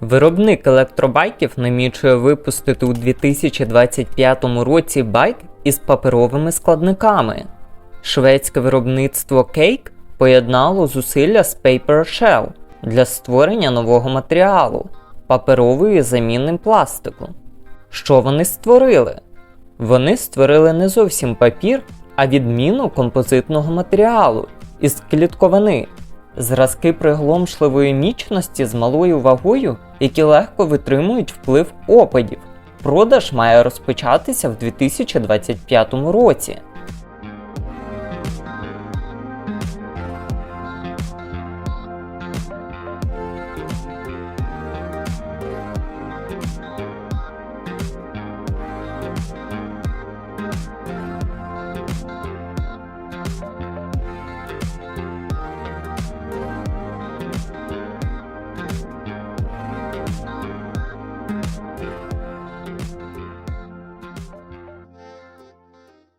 Виробник електробайків намічує випустити у 2025 році байк із паперовими складниками. Шведське виробництво Cake поєднало зусилля з Paper Shell для створення нового матеріалу паперової заміни пластику. Що вони створили? Вони створили не зовсім папір, а відміну композитного матеріалу із клітковини, зразки пригломшливої нічності з малою вагою, які легко витримують вплив опадів. Продаж має розпочатися в 2025 році.